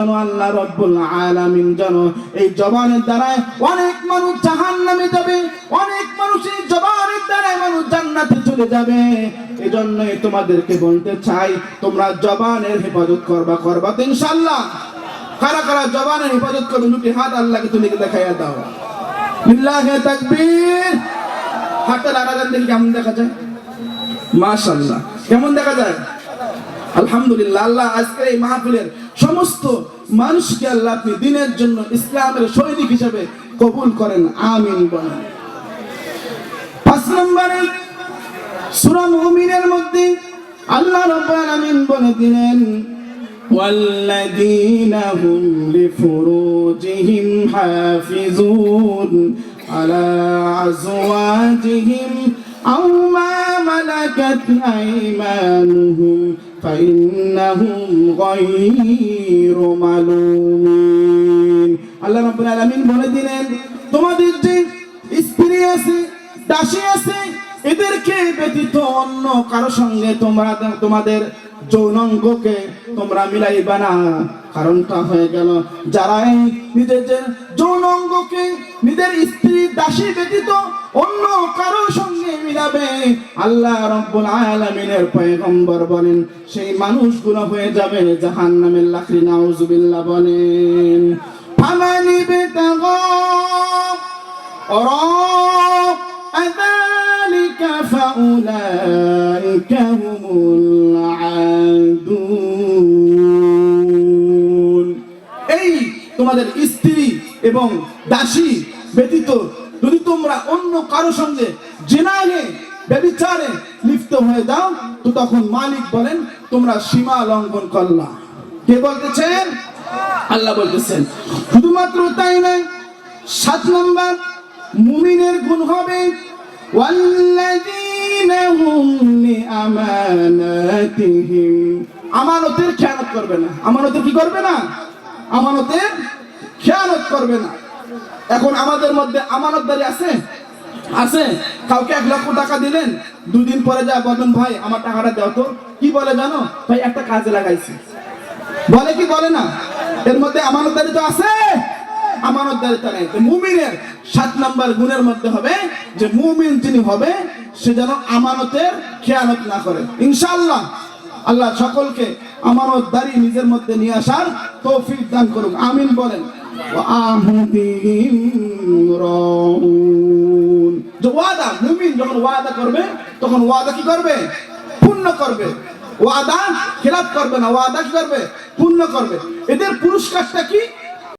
আল্লাহ রব্বুল আলামিন যেন এই জবানের অনেক মানুষ যাবে, অনেক মানুষ এই জবানের মানুষ জান্নাতে চলে যাবে। তোমাদেরকে বলতে চাই, তোমরা জবানের হেফাজত করবা করবা তো ইনশাল্লাহ কারা কারা জবানের হেফাজত করবে, দুটি হাত আল্লাহকে তুমি দেখাইয়া দাও। বিল্লাহে তাকবীর। হাতের আরাগান দেখি কেমন দেখা যায়? মাশাআল্লাহ। কেমন দেখা যায়? আলহামদুলিল্লাহ, আল্লাহ আজকে এই মাহফিলের সমস্ত মানুষকে আল্লাহ আপনি দিনের জন্য ইসলামের সৈনিক হিসেবে কবুল করেন আমিন বলেন পাঁচ নম্বরে সূরা মুমিনের মধ্যে আল্লাহ রাব্বুল আলামিন বলে দিলেন والذين هم لفروجهم حافظون على أزواجهم أو ما ملكت أيمانهم فإنهم غير ملومين আল্লাহ রাব্বুল আলামিন বলে দিলেন তোমাদের যে স্ত্রী আছে দাসী আছে এদেরকে ব্যতীত অন্য কারো সঙ্গে তোমরা তোমাদের যৌনাঙ্গকে তোমরা মিলাইবা না কারণটা হয়ে গেল যারা এই নিজের যে যৌনাঙ্গকে নিজের স্ত্রী দাসী ব্যতীত অন্য কারো সঙ্গে মিলাবে আল্লাহ রব্বুল আলামিনের পয়গম্বর বলেন, সেই মানুষগুলো হয়ে যাবে জাহান্নামের লাকড়ি নাউজুবিল্লাহ বলেন। ফামানি বিতাগা অরব আযালিকা ফাউলাইকা হুমুল আদুন। এই তোমাদের স্ত্রী এবং দাসী ব্যতীত যদি তোমরা অন্য কারও সঙ্গে জেনায়ে ব্যবিচারে লিপ্ত হয়ে দাও তো তখন মালিক বলেন, তোমরা সীমা লঙ্ঘন করলা কে বলতেছেন? আল্লাহ বলতেছেন। শুধুমাত্র তাই নয়, সাত নম্বর, মুমিনের গুণ হবে আমানতের খেয়ানত করবে না। আমানতের কি করবে না? আমানতের খেয়ানত করবে না। এখন আমাদের মধ্যে আমানতদারি আছে? আছে। কাউকে এক লক্ষ টাকা দিলেন দুদিন পরে যা বলেন ভাই, আমার টাকাটা দাও তো। কি বলে জানো? ভাই, একটা কাজে লাগাইছি। বলে কি বলে না? এর মধ্যে আমানতদারি তো আছে? আমানতদারিতা নেই। মুমিনের সাত নম্বর গুণের মধ্যে হবে যে মুমিন যিনি হবে, সে যেন আমানতের খেয়ালত না করে। ইনশাল্লাহ আল্লাহ সকলকে আমানতদারি নিজের মধ্যে নিয়ে আসার তৌফিক দান করুক। আমিন বলেন। আহ ওয়াদা, মুমিন যখন ওয়াদা করবে, তখন ওয়াদা কি করবে? পূর্ণ করবে। ওয়াদা খেলাপ করবে না, ওয়াদা কি করবে? পূর্ণ করবে। এদের পুরস্কারটা কি?